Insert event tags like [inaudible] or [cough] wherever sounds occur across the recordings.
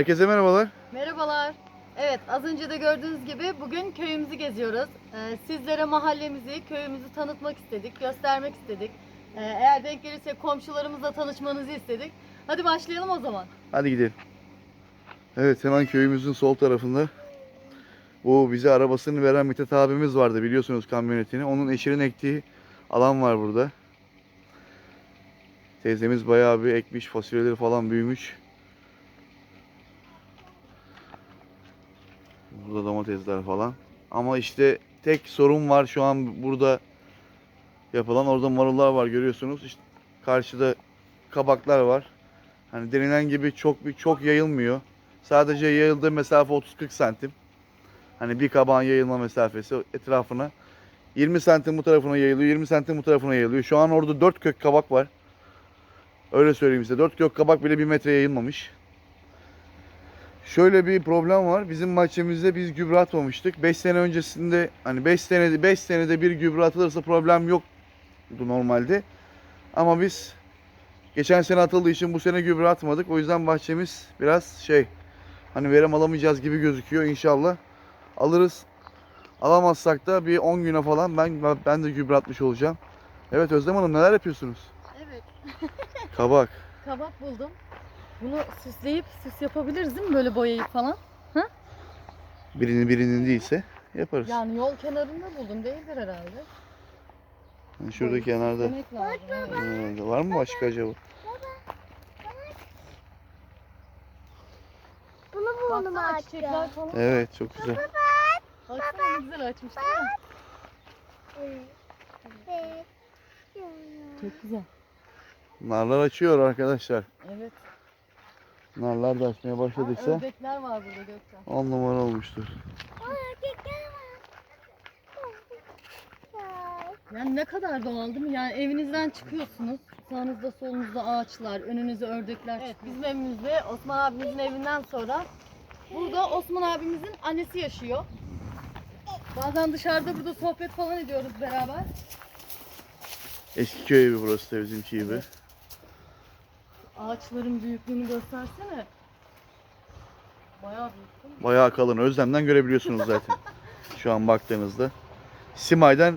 Herkese merhabalar. Merhabalar. Evet az önce de gördüğünüz gibi bugün köyümüzü geziyoruz. Ee, sizlere mahallemizi, köyümüzü tanıtmak istedik, göstermek istedik. Ee, eğer denk gelirse komşularımızla tanışmanızı istedik. Hadi başlayalım o zaman. Hadi gidelim. Evet hemen köyümüzün sol tarafında bu bize arabasını veren Mithat abimiz vardı biliyorsunuz kamyonetini. Onun eşinin ektiği alan var burada. Teyzemiz bayağı bir ekmiş fasulyeleri falan büyümüş. Burada domatesler falan. Ama işte tek sorun var şu an burada yapılan. Orada marullar var görüyorsunuz. İşte karşıda kabaklar var. Hani denilen gibi çok bir çok yayılmıyor. Sadece yayıldığı mesafe 30-40 santim. Hani bir kabağın yayılma mesafesi etrafına 20 santim bu tarafına yayılıyor, 20 santim bu tarafına yayılıyor. Şu an orada 4 kök kabak var. Öyle söyleyeyim size. 4 kök kabak bile 1 metre yayılmamış. Şöyle bir problem var. Bizim bahçemizde biz gübre atmamıştık. 5 sene öncesinde hani 5 senede 5 senede bir gübre atılırsa problem yoktu normalde. Ama biz Geçen sene atıldığı için bu sene gübre atmadık. O yüzden bahçemiz biraz şey hani verim alamayacağız gibi gözüküyor. İnşallah alırız. Alamazsak da bir 10 güne falan ben ben de gübre atmış olacağım. Evet Özlem Hanım neler yapıyorsunuz? Evet. Kabak. [laughs] Kabak buldum. Bunu süsleyip süs yapabiliriz değil mi böyle boyayıp falan? Birinin birinin değilse yaparız. Yani yol kenarında buldum değildir herhalde. Yani şurada Boyayıp kenarda. süslemek lazım. Ee, var mı başka acaba? Bunu buldum Baksana ağaçta. çiçekler falan. Evet çok güzel. Baksana ne güzel açmış değil mi? Evet. Çok güzel. Narlar açıyor arkadaşlar. Evet. Narlar da açmaya Aa, başladıysa ördekler var burada Gökten. 10 numara olmuştur. Yani ne kadar doğal değil mi? Yani evinizden çıkıyorsunuz. Sağınızda solunuzda ağaçlar, önünüze ördekler Evet, bizim evimizde Osman abimizin evinden sonra burada Osman abimizin annesi yaşıyor. Bazen dışarıda burada sohbet falan ediyoruz beraber. Eski köy evi burası da bizimki gibi. Evet. Ağaçların büyüklüğünü göstersene. Bayağı büyük değil mi? Bayağı kalın. Özlem'den görebiliyorsunuz zaten. Şu an baktığınızda. Simay'dan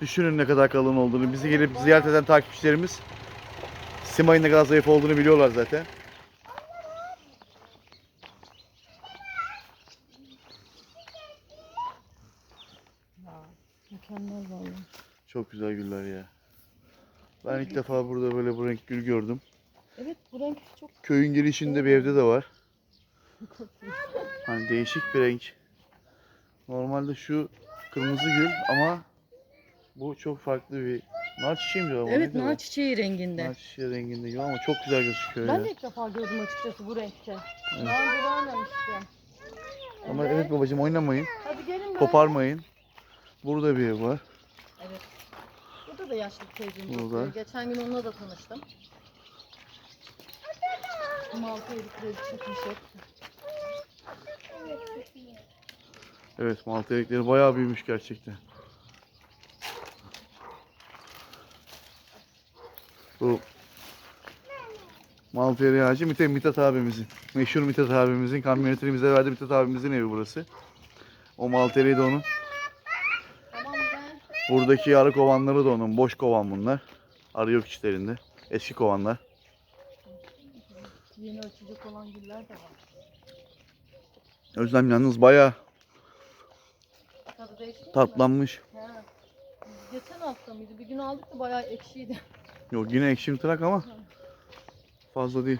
düşünün ne kadar kalın olduğunu. Bizi gelip ziyaret eden takipçilerimiz Simay'ın ne kadar zayıf olduğunu biliyorlar zaten. Mükemmel vallahi. Çok güzel güller ya. Ben ilk defa burada böyle bu renk gül gördüm. Bu renk çok Köyün girişinde bir evde de var. Hani değişik bir renk. Normalde şu kırmızı gül ama bu çok farklı bir nar çiçeği mi diyorlar? Evet Ne diyorlar? nar çiçeği renginde. Nar çiçeği renginde gibi ama çok güzel gözüküyor Ben ya. de ilk defa gördüm açıkçası bu renkte. Evet. Daha önce görmemiştim. Ama evet babacığım oynamayın. Hadi gelin böyle. Koparmayın. Burada bir ev var. Evet. Burada da yaşlı bir teyzemiz Burada. oturuyor. Geçen gün onunla da tanıştım. Evet malta erikleri bayağı büyümüş gerçekten. Bu malta eriği ağacı Mithat, Mithat abimizin. Meşhur Mithat abimizin kamyonetini bize verdi. Mithat abimizin evi burası. O malta de onun. Buradaki arı kovanları da onun. Boş kovan bunlar. Arı yok içlerinde. Eski kovanlar. Yeni açacak olan güller de var. Özlem yalnız bayağı Tadı değişti mi? tatlanmış. Ha. Geçen hafta mıydı? Bir gün aldık da bayağı ekşiydi. Yok yine ekşim tırak ama fazla değil.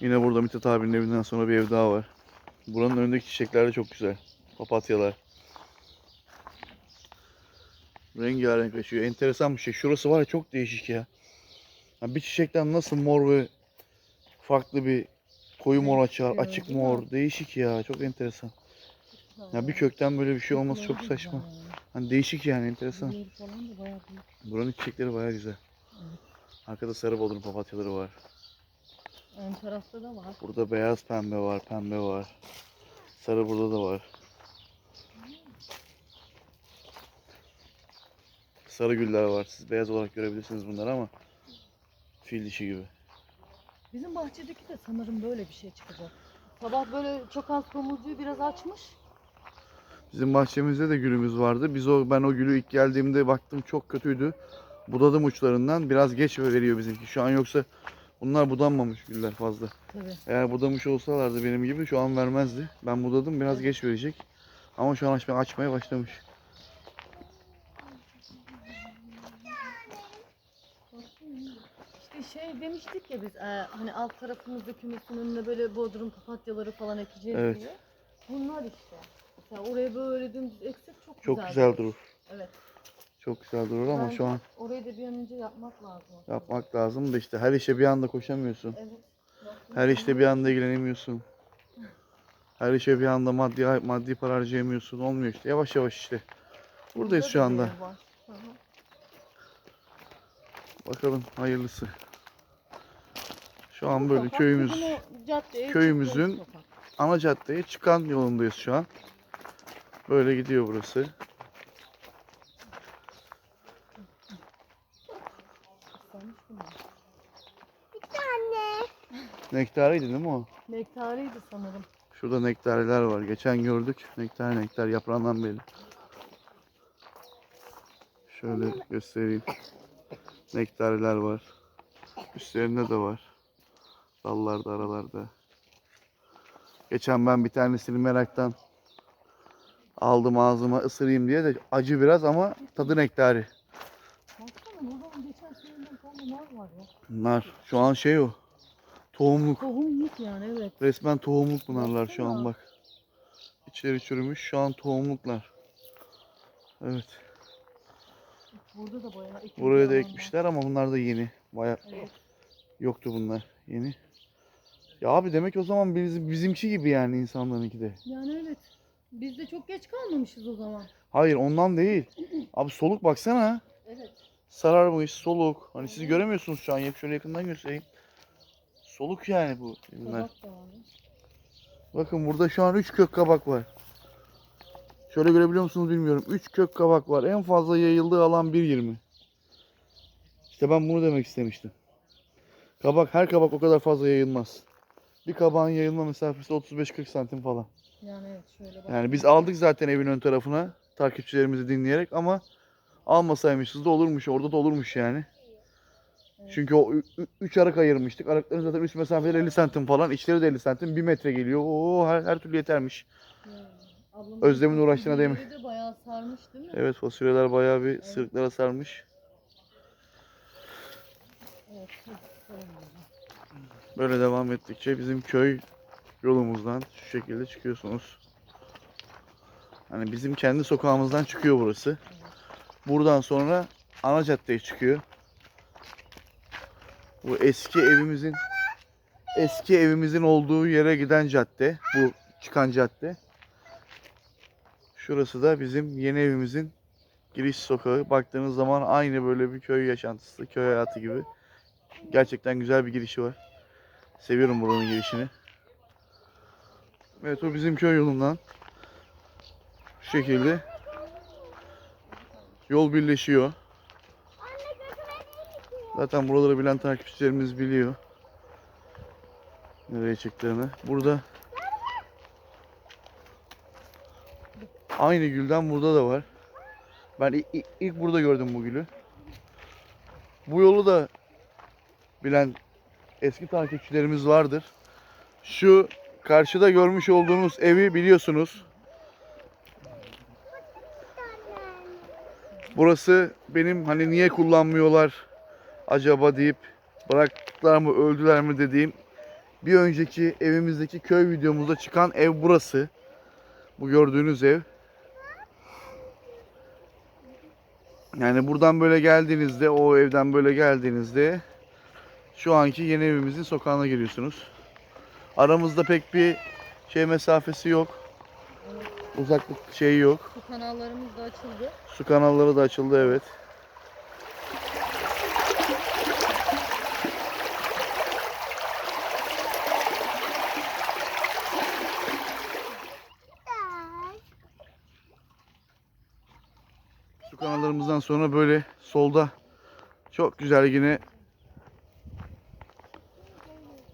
Yine burada Mithat abinin evinden sonra bir ev daha var. Buranın önündeki çiçekler de çok güzel. Papatyalar. Rengarenk açıyor. Enteresan bir şey. Şurası var ya çok değişik ya. Ya bir çiçekten nasıl mor ve farklı bir koyu mor açar, açık mor. Değişik ya. Çok enteresan. Ya bir kökten böyle bir şey olması çok saçma. Hani değişik yani enteresan. Buranın çiçekleri bayağı güzel. Arkada sarı bodrum papatyaları var. Ön tarafta da var. Burada beyaz pembe var, pembe var. Sarı burada da var. Sarı güller var. Siz beyaz olarak görebilirsiniz bunları ama fil dişi gibi. Bizim bahçedeki de sanırım böyle bir şey çıkacak. Sabah böyle çok az tomurcuğu biraz açmış. Bizim bahçemizde de gülümüz vardı. Biz o ben o gülü ilk geldiğimde baktım çok kötüydü. Budadım uçlarından. Biraz geç veriyor bizimki. Şu an yoksa bunlar budanmamış güller fazla. Tabii. Eğer budamış olsalardı benim gibi şu an vermezdi. Ben budadım biraz geç verecek. Ama şu an açmaya, açmaya başlamış. Şey demiştik ya biz e, hani alt tarafımızda kümesin önüne böyle bodrum papatyaları falan ekeceğiz Evet. diye. Bunlar işte. Mesela oraya böyle dümdüz eksik çok, Çok güzel. durur. Evet. Çok güzel durur ama Bence şu an Orayı da bir an önce yapmak lazım. yapmak lazım da işte her işe bir anda koşamıyorsun. Evet. Her işte bir anda ilgilenemiyorsun. Her işe bir anda maddi maddi para harcayamıyorsun. Olmuyor işte. Yavaş yavaş işte. Buradayız Burada şu da anda. bir ev var. Hı hı. Bakalım hayırlısı. Şu an böyle sokak köyümüz caddeye köyümüzün- sokak. ana caddeye çıkan yolundayız şu an. Böyle gidiyor burası. Islanmış bunlar. Nektarıydı değil mi o? Nektarıydı sanırım. Şurada nektariler var. Geçen gördük. Nektar nektar yaprağından belli. Şöyle göstereyim. Nektariler var. Üstlerinde de var. Dallarda aralarda. Geçen ben bir tanesini meraktan aldım ağzıma ısırayım diye de acı biraz ama tadı nektari. Baksana buradan geçen seneden kalma nar var ya. Bunlar şu an şey o. Tohumluk. Tohumluk yani evet. Resmen tohumluk bunlarlar şu an bak. İçleri çürümüş. Şu an tohumluklar. Evet. Burada da bayağı Buraya da ekmişler ama bunlar da yeni. Baya Evet. yoktu bunlar. Yeni. Ya abi demek o zaman biz, bizimki gibi yani insanlarınki de. Yani evet. Biz de çok geç kalmamışız o zaman. Hayır ondan değil. [clears throat] Abi soluk baksana. Evet. Sararmış soluk. Hani siz göremiyorsunuz şu an. Hep şöyle yakından göstereyim. Soluk yani bu. Bunlar. Kabak da. Bakın burada şu an 3 kök kabak var. Şöyle görebiliyor musunuz bilmiyorum. 3 kök kabak var. En fazla yayıldığı alan 1.20. İşte ben bunu demek istemiştim. Kabak her kabak o kadar fazla yayılmaz. Bir kabağın yayılma mesafesi 35-40 santim falan. Yani evet şöyle bak. Yani biz aldık zaten evin ön tarafına takipçilerimizi dinleyerek ama almasaymışız da olurmuş. Orada da olurmuş yani. Evet. Çünkü o 3 arık ayırmıştık. Arıkların zaten üst mesafeleri 50 santim falan. içleri de 50 santim. 1 metre geliyor. Oo her, her türlü yetermiş. Yani. Ablamın Özlem'in uğraştığına değmiş. de bayağı sarmış değil mi? Evet fasulyeler bayağı bir Evet. sırıklara sarmış. Evet. Böyle devam ettikçe bizim köy yolumuzdan şu şekilde çıkıyorsunuz. Hani bizim kendi sokağımızdan çıkıyor burası. Buradan sonra ana caddeye çıkıyor. Bu eski evimizin eski evimizin olduğu yere giden cadde. Bu çıkan cadde. Şurası da bizim yeni evimizin giriş sokağı. Baktığınız zaman aynı böyle bir köy yaşantısı, köy hayatı gibi. Gerçekten güzel bir girişi var. Seviyorum buranın girişini. Evet o bizim köy yolundan. Şu şekilde. Yol birleşiyor. Zaten buraları bilen takipçilerimiz biliyor. Nereye çıktığını. Burada aynı gülden burada da var. Ben ilk burada gördüm bu gülü. Bu yolu da bilen eski takipçilerimiz vardır. Şu karşıda görmüş olduğunuz evi biliyorsunuz. Burası benim hani niye kullanmıyorlar acaba deyip bıraktılar mı öldüler mi dediğim bir önceki evimizdeki köy videomuzda çıkan ev burası. Bu gördüğünüz ev. Yani buradan böyle geldiğinizde o evden böyle geldiğinizde şu anki yeni evimizin sokağına giriyorsunuz. Aramızda pek bir şey mesafesi yok. Uzaklık şeyi yok. Su kanallarımız da açıldı. Su kanalları da açıldı evet. Su kanalı çalışmalarımızdan sonra böyle solda çok güzel yine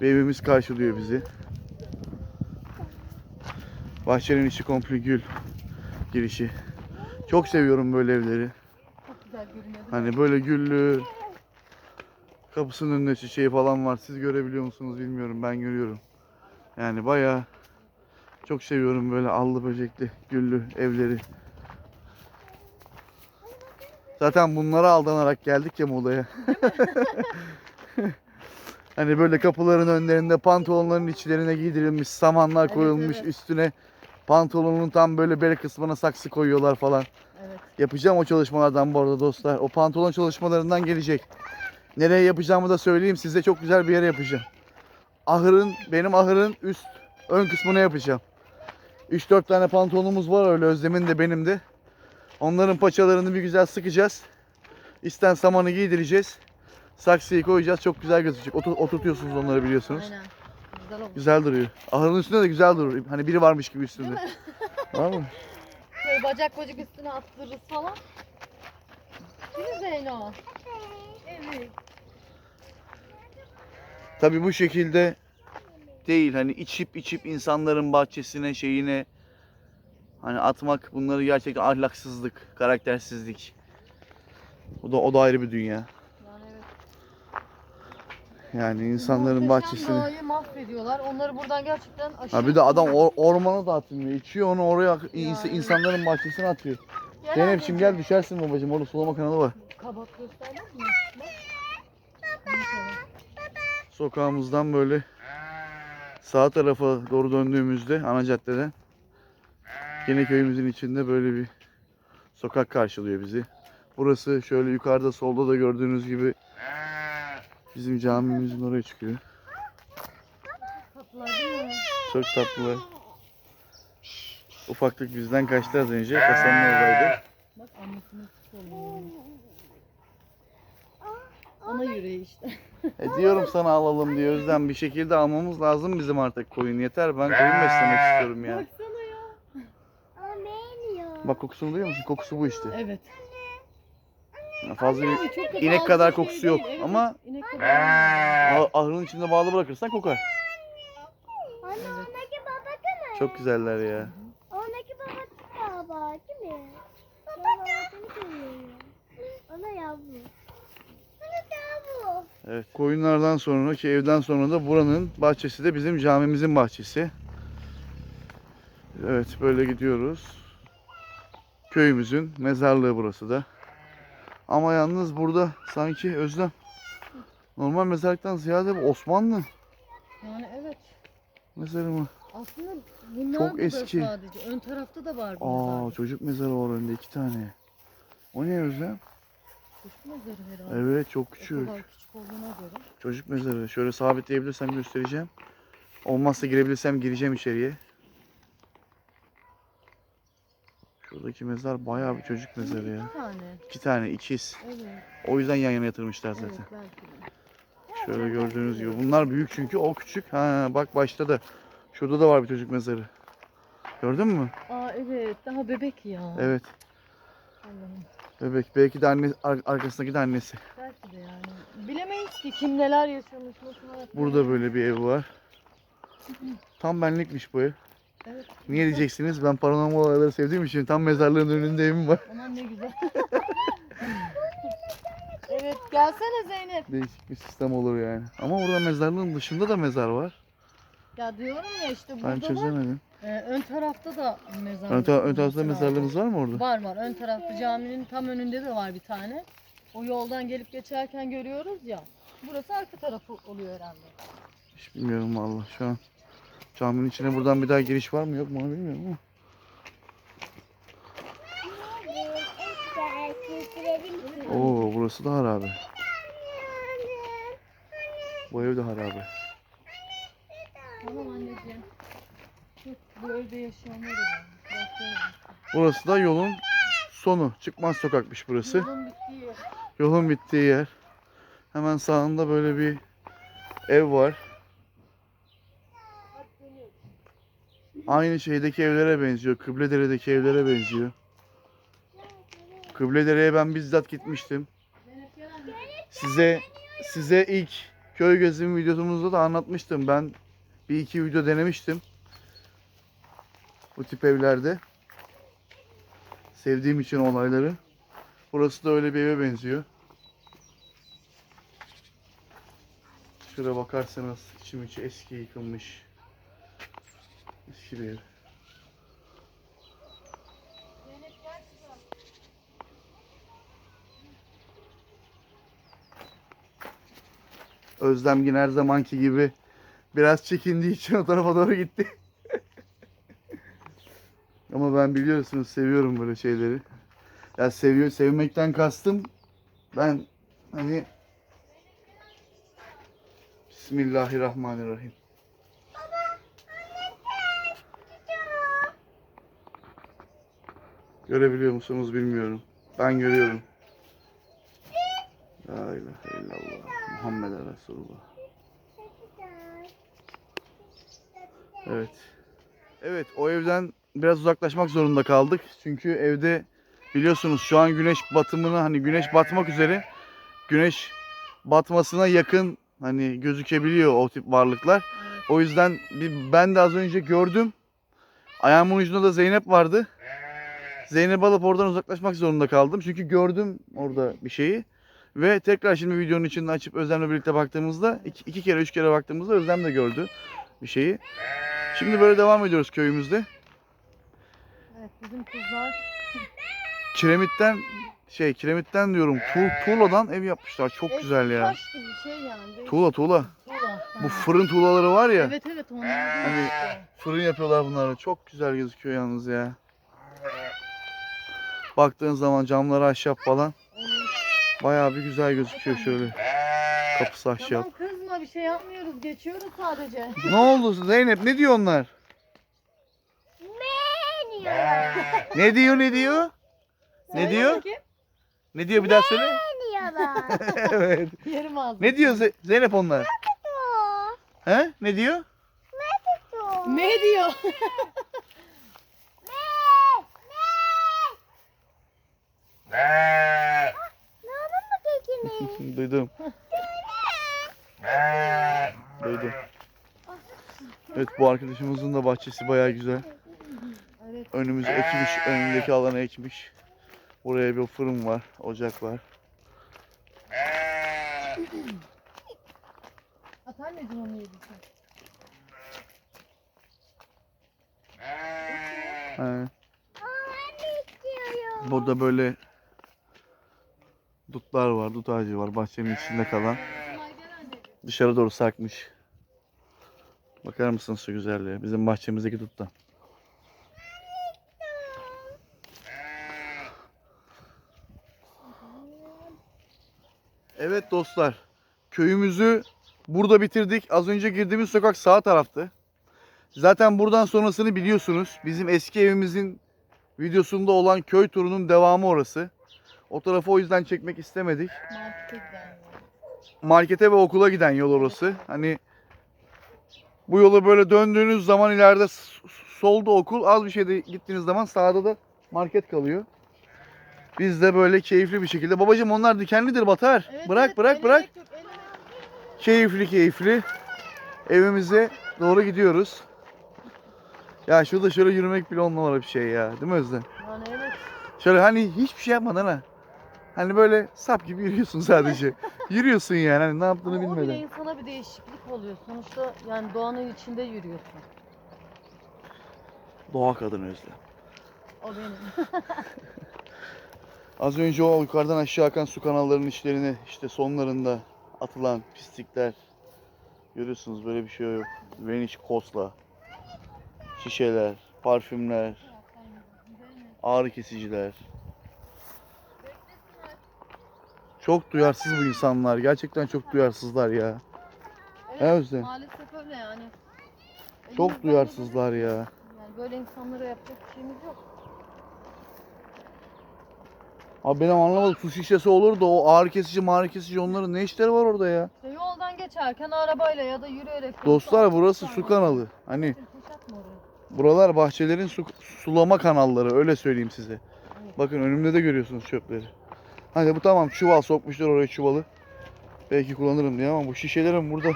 bir evimiz karşılıyor bizi. Bahçenin içi komple gül girişi. Çok seviyorum böyle evleri. Hani böyle güllü kapısının önünde çiçeği falan var. Siz görebiliyor musunuz bilmiyorum. Ben görüyorum. Yani bayağı çok seviyorum böyle allı böcekli güllü evleri. Zaten bunlara aldanarak geldik ya Muğla'ya. [laughs] hani böyle kapıların önlerinde pantolonların içlerine giydirilmiş samanlar koyulmuş evet. üstüne pantolonun tam böyle bel kısmına saksı koyuyorlar falan. Evet. Yapacağım o çalışmalardan bu arada dostlar. O pantolon çalışmalarından gelecek. Nereye yapacağımı da söyleyeyim size. Çok güzel bir yere yapacağım. Ahırın, benim ahırın üst ön kısmına yapacağım. 3-4 tane pantolonumuz var öyle Özlem'in de benim de. Onların paçalarını bir güzel sıkacağız. İsten samanı giydireceğiz. Saksıyı koyacağız. Çok güzel gözükecek. Otur, oturtuyorsunuz onları biliyorsunuz. Aynen. Güzel olmuş. Güzel duruyor. Ahırın üstünde de güzel durur. Hani biri varmış gibi üstünde. Var [laughs] mı? Böyle bacak bacak üstüne attırırız falan. Değil mi Zeyno? Evet. Tabii bu şekilde değil. Hani içip içip insanların bahçesine şeyine hani atmak bunları gerçekten ahlaksızlık, karaktersizlik. O da o da ayrı bir dünya. Yani insanların bahçesine. doğayı mahvediyorlar. Onları buradan gerçekten aşırı... Ha bir de adam or- ormana da atmıyor. İçiyor onu oraya ins- Yani. insanların bahçesine atıyor. Gel Zeynep'ciğim gel düşersin babacığım. Orada sulama kanalı var. Kabak göstermez mi? Sokağımızdan böyle sağ tarafa doğru döndüğümüzde ana caddeden yine köyümüzün içinde böyle bir sokak karşılıyor bizi. Burası şöyle yukarıda solda da gördüğünüz gibi bizim camimizin oraya çıkıyor. Çok tatlılar. Ufaklık bizden kaçtı az önce. Kasanın oradaydı. Bak oluyor. Ana yüreği işte. E diyorum sana alalım diye Özlem bir şekilde almamız lazım bizim artık koyun. Yeter ben koyun beslemek istiyorum ya. Baksana ya. Bak kokusunu duyuyor musun? Kokusu bu işte. Evet. Fazla bir da İnek kadar şey kokusu yok ama-. Ah- ahırın içinde bağlı bırakırsan kokar. Anne Evet. ondaki baba değil mi? Çok güzeller ya. Ondaki baba baba değil mi? Baba seni seviyor. Ona yavru. Evet. Koyunlardan sonraki evden sonra da buranın bahçesi de bizim camimizin bahçesi. Evet böyle gidiyoruz. Köyümüzün mezarlığı burası da. Ama yalnız burada sanki Özlem normal mezarlıktan ziyade bu Osmanlı Yani evet. mezarı mı? Aslında bunlar Çok da eski. sadece. Ön tarafta da var bir Aa mezarlık. çocuk mezarı var önünde iki tane. O ne Özlem? Çocuk mezarı herhalde. Evet çok O küçük. kadar küçük olduğuna göre. Çocuk mezarı. Şöyle sabitleyebilirsem göstereceğim. Olmazsa girebilirsem gireceğim içeriye. Şuradaki mezar bayağı bir çocuk mezarı ya. Bir tane. İki tane ikiz. Evet. O yüzden yan yana yatırmışlar Evet zaten. belki de. Şöyle gördüğünüz gibi. Bunlar büyük çünkü o küçük. Ha bak başta da. Şurada da var bir çocuk mezarı. Gördün mü? Aa evet daha bebek ya. Evet. Allah'ım. Bebek. Belki de anne, ar- arkasındaki de annesi. Belki de yani. Bilemeyiz ki kim neler yaşamış, nasıl Burada böyle bir ev var. Tam benlikmiş bu ev. Evet. Niye diyeceksiniz? Ben paranormal olayları sevdiğim için tam mezarlığın önünde evim var. Aman ne güzel. [laughs] evet gelsene Zeynep. Değişik bir sistem olur yani. Ama burada mezarlığın dışında da mezar var. Ya diyorum ya işte burada Ben var. çözemedim. Ee, ön tarafta da mezarlık. Ön, ta- ön tarafta lazım. mezarlığınız var mı orada? Var var. Ön tarafta caminin tam önünde de var bir tane. O yoldan gelip geçerken görüyoruz ya. Burası arka tarafı oluyor herhalde. Hiç bilmiyorum valla şu an. Caminin içine buradan bir daha giriş var mı yok mu onu bilmiyorum ama. Oo burası da harabe. Bu ev de harabe. Tamam anneciğim. Bu evde yaşayanlar da. Burası da yolun sonu. Çıkmaz sokakmış burası. Yolun bittiği yer. Yolun bittiği yer. Hemen sağında böyle bir ev var. Aynı şeydeki evlere benziyor. Kıbledere'deki evlere benziyor. Kıbledere'ye ben bizzat gitmiştim. Size size ilk köy gezimi videomuzda da anlatmıştım. Ben bir iki video denemiştim. Bu tip evlerde. Sevdiğim için olayları. Burası da öyle bir eve benziyor. Şuraya bakarsanız içim içi eski yıkılmış. Ev. Özlem yine her zamanki gibi biraz çekindiği için o tarafa doğru gitti. [laughs] Ama ben biliyorsunuz seviyorum böyle şeyleri. Ya seviyor, sevmekten kastım ben hani Bismillahirrahmanirrahim. Görebiliyor musunuz bilmiyorum. Ben görüyorum. La ilahe illallah. Muhammed Resulullah. Evet. Evet o evden biraz uzaklaşmak zorunda kaldık. Çünkü evde biliyorsunuz şu an güneş batımını hani güneş batmak üzere güneş batmasına yakın hani gözükebiliyor o tip varlıklar. O yüzden ben de az önce gördüm. Ayağımın ucunda da Zeynep vardı. Zeynep alıp oradan uzaklaşmak zorunda kaldım. Çünkü gördüm orada bir şeyi. Ve tekrar şimdi videonun içinde açıp Özlem'le birlikte baktığımızda iki, iki kere üç kere baktığımızda Özlem de gördü bir şeyi. Şimdi böyle devam ediyoruz köyümüzde. Evet bizim kızlar Kiremitten şey kiremitten diyorum tuğ, tuğladan ev yapmışlar. Çok eski güzel ya. Taş gibi şey yani. değil- Tuğla tuğla. Tuğla. Bu fırın tuğlaları var ya. Evet evet onlar. Hani fırın yapıyorlar bunları. Çok güzel gözüküyor yalnız ya. Baktığın zaman camları ahşap falan. Bayağı bir güzel gözüküyor şöyle. Kapısı ahşap. Tamam kızma bir şey yapmıyoruz geçiyoruz sadece. Ne oldu Zeynep? Ne diyor onlar? Ne diyor ne diyor? Ne Söyle diyor? bakayım. Ne diyor bir daha söyle. Menüyorlar. [laughs] evet. Yerim ağzını. Ne diyor Ze- Zeynep onlar? He? Ne diyor? Ne diyor? [laughs] Kekini? Duydum. Duydum. Evet bu arkadaşımızın da bahçesi bayağı güzel. evet. Önümüzü ekmiş, önündeki alanı ekmiş. Buraya bir fırın var, ocak var. At anneciğim onu yedin istiyorum. Burada böyle dutlar var, dut ağacı var bahçenin içinde kalan. Dışarı doğru sarkmış. Bakar mısınız şu güzelliğe? Bizim bahçemizdeki duttan. Evet dostlar. Köyümüzü burada bitirdik. Az önce girdiğimiz sokak sağ taraftı. Zaten buradan sonrasını biliyorsunuz. Bizim eski evimizin videosunda olan köy turunun devamı orası. O tarafı o yüzden çekmek istemedik Markete giden markete ve okula giden yol orası. Hani bu yolu böyle döndüğünüz zaman ileride solda okul, az bir şeyde gittiğiniz zaman sağda da market kalıyor. Biz de böyle keyifli bir şekilde. Babacım onlar dikenlidir batar. Evet, bırak evet, bırak bırak. yok. Keyifli keyifli. Evimize doğru gidiyoruz. Ya şurada şöyle yürümek bile on numara bir şey ya. Değil mi Özlem? Yani evet. Şöyle hani hiçbir şey yapmadan ha. Hani böyle sap gibi yürüyorsun sadece. [laughs] yürüyorsun yani hani ne yaptığını Ama o bile bilmeden. insana bir değişiklik oluyor. Sonuçta yani doğanın içinde yürüyorsun. Doğa kadını Özlem. O benim. [laughs] Az önce o yukarıdan aşağı akan su kanallarının içlerine işte sonlarında atılan pislikler görüyorsunuz böyle bir şey yok. Vanish kosla, şişeler, parfümler, ağrı kesiciler. Çok duyarsız bu insanlar. Gerçekten çok duyarsızlar ya. Evet, He Özlem? Maalesef öyle yani. Çok duyarsızlar ya. Yani böyle insanlara yapacak bir şeyimiz yok. Abi benim anlamadım su şişesi olur da o ağrı kesici mağrı kesici onların ne işleri var orada ya? İşte yoldan geçerken arabayla ya da yürüyerek. Dostlar burası su kanalı. Hani. Buralar bahçelerin su, sulama kanalları öyle söyleyeyim size. Bakın önümde de görüyorsunuz çöpleri. Hani bu tamam çuval sokmuşlar oraya çuvalı. Belki kullanırım diye ama bu şişelerin burada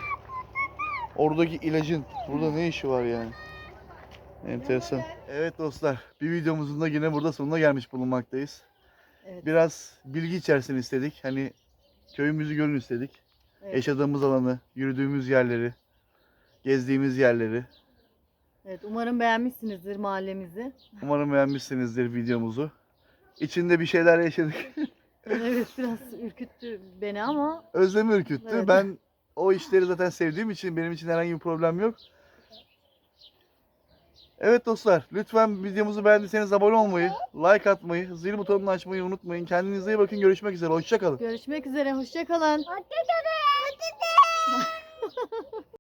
oradaki ilacın burada ne işi var yani? Enteresan. Evet dostlar bir videomuzun da yine burada sonuna gelmiş bulunmaktayız. Evet. Biraz bilgi içerisini istedik. Hani köyümüzü görün istedik. Evet. Yaşadığımız alanı, yürüdüğümüz yerleri, gezdiğimiz yerleri. Evet, umarım beğenmişsinizdir mahallemizi. Umarım beğenmişsinizdir videomuzu. İçinde bir şeyler yaşadık. [laughs] Evet biraz ürküttü beni ama Özlemi ürküttü. Evet. Ben o işleri zaten sevdiğim için benim için herhangi bir problem yok. Evet dostlar lütfen videomuzu beğendiyseniz abone olmayı, like atmayı, zil butonunu açmayı unutmayın. Kendinize iyi bakın. Görüşmek üzere. Hoşçakalın. görüşmek üzere. Hoşçakalın. Hoşçakalın. [laughs]